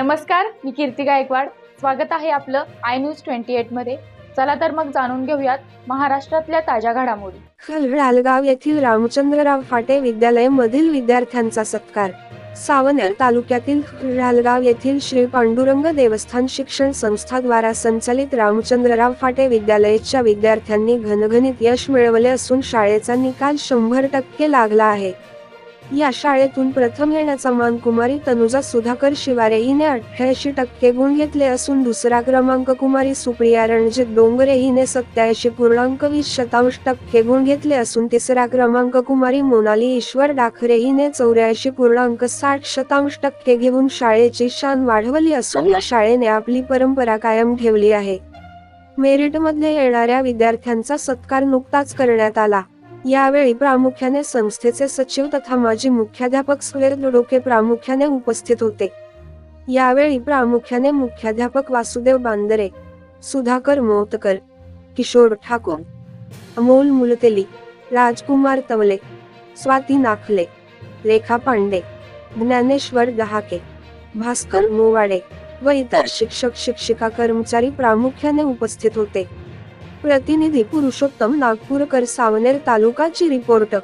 नमस्कार मी कीर्ती गायकवाड. स्वागत आहे आपलं आय न्यूज ट्वेंटी एटमध्ये. चला तर मग जाणून घेऊयात महाराष्ट्रातल्या ताज्या घडामोडी. खलगाव येथील रामचंद्रराव फाटे विद्यालय मधील विद्यार्थ्यांचा सत्कार. सावनेर तालुक्यातील खलगाव येथील श्री पांडुरंग देवस्थान शिक्षण संस्थाद्वारा संचालित रामचंद्रराव फाटे विद्यालयाच्या विद्यार्थ्यांनी घनघनीत यश मिळवले असून शाळेचा निकाल शंभर टक्के लागला आहे. या शाळेतून प्रथम येण्याचा मान कुमारी तनुजा सुधाकर शिवारे हिने अठ्ठ्याऐंशी टक्के गुण घेतले असून दुसरा क्रमांक कुमारी सुप्रिया रणजित डोंगरे हिने सत्याऐंशी पूर्णांक वीस शतांश टक्के गुण घेतले असून तिसरा क्रमांक कुमारी मोनाली ईश्वर डाखरे हिने चौऱ्याऐंशी पूर्णांक साठ शतांश टक्के घेऊन शाळेची शान वाढवली असून या शाळेने आपली परंपरा कायम ठेवली आहे. मेरिटमध्ये येणाऱ्या विद्यार्थ्यांचा सत्कार नुकताच करण्यात आला. यावेळी प्रामुख्याने संस्थेचे सचिव तथा माजी मुख्याध्यापक स्वेर डोके प्रामुख्याने उपस्थित होते. यावेळी प्रामुख्याने मुख्याध्यापक वासुदेव बांदरे सुधाकर मोतकर किशोर ठाकूर अमोल मुलतेली राजकुमार तवले स्वाती नाखले रेखा पांडे ज्ञानेश्वर दहाके भास्कर मोवाडे व इतर शिक्षक शिक्षिका कर्मचारी प्रामुख्याने उपस्थित होते. प्रतिनिधी पुरुषोत्तम नागपूरकर सावनेर तालुकाची रिपोर्ट